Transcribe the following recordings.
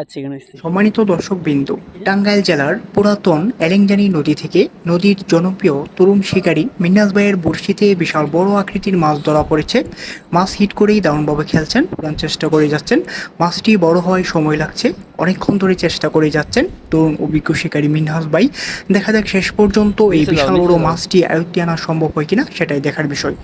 আচ্ছা। সম্মানিত দর্শক বিন্দু টাঙ্গাইল জেলার পুরাতন এলেংজানি নদী থেকে নদীর জনপ্রিয় তরুণ শিকারী মিন্নাস ভাইয়ের বড়শিতে বিশাল বড় আকৃতির মাছ ধরা পড়েছে। মাছ হিট করেই দারুণভাবে খেলছেন চেষ্টা করে যাচ্ছেন। মাছটি বড় হওয়ায় সময় লাগছে। অনেকক্ষণ ধরে চেষ্টা করে যাচ্ছেন। তরুণ অভিজ্ঞ শিকারী মিনহাস ভাই দেখা যাক শেষ পর্যন্ত এই বিশাল বড় মাছটি আয়ত্তে আনা সম্ভব হয় কিনা সেটাই দেখার বিষয়।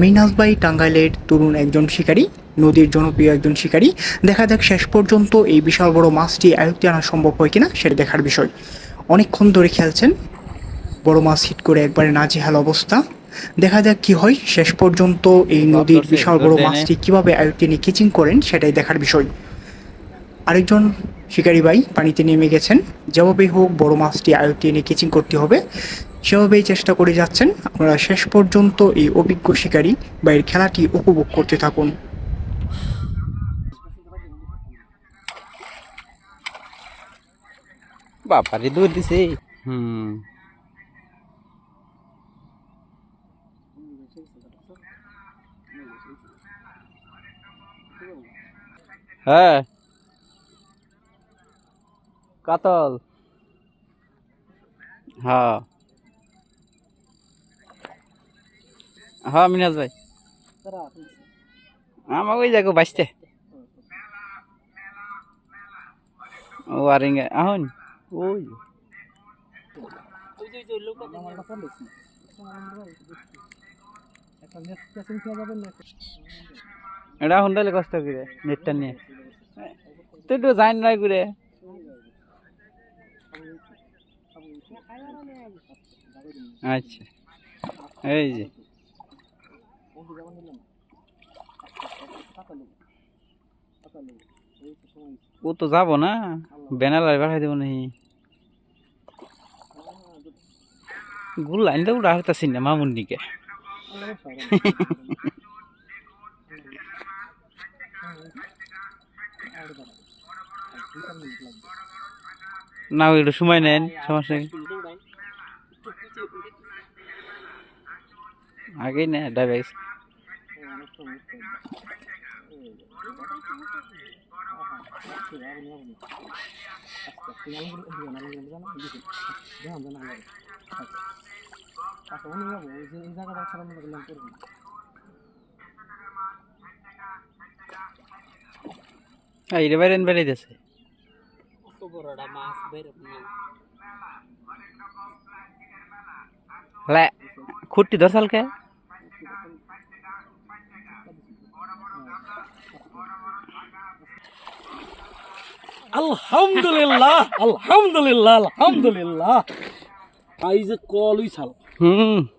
মিনহাস ভাই টাঙ্গাইলের তরুণ একজন শিকারী নদীর জনপ্রিয় একজন শিকারী। দেখা যাক শেষ পর্যন্ত এই বিশাল বড় মাছটি আয়ত্তে আনা সম্ভব হয় কিনা সেটা দেখার বিষয়। অনেকক্ষণ ধরে খেলছেন। বড় মাছ হিট করে একবারে নাজেহাল অবস্থা। দেখা যাক কি হয় শেষ পর্যন্ত এই নদীর বিশাল বড় মাছটি কীভাবে আয়ত্তে নিয়ে কিচিং করেন সেটাই দেখার বিষয়। আরেকজন শিকারী ভাই পানিতে নেমে গেছেন। যেভাবেই হোক বড় মাছটি আয়ত্তে এনে কিচিং করতে হবে, সেভাবেই চেষ্টা করে যাচ্ছেন। আপনারা শেষ পর্যন্ত এই অভিজ্ঞ শিকারী বা এর খেলাটি উপভোগ করতে থাকুন। দিছে। হুম। হ্যাঁ। কাতল। হ্যাঁ। হ্যাঁ মিনাজ ভাই। আমার ওই জায়গা বাঁচতে। ও আর আহন ওই। এটা হুন্ডালে কষ্ট করে নেটটা নিয়ে। তুই তো জান নাই করে আচ্ছা এই যে। ও তো যাব না, ব্যানার পাঠাই দেবো নাকি? গুল লাইন তো উড়া হইতাছি না মামুন্নিকে। না একটু সময় নেন, সমস্যা নেই আগেই না ডাইভাইস এই রে বাইরেন বেড়াইতেছে লে খুঁটটি ধর সালকে আলহামদুলিল্লাহ আলহামদুলিল্লাহ আলহামদুলিল্লাহ। আইজ কলই ছাল। হুম।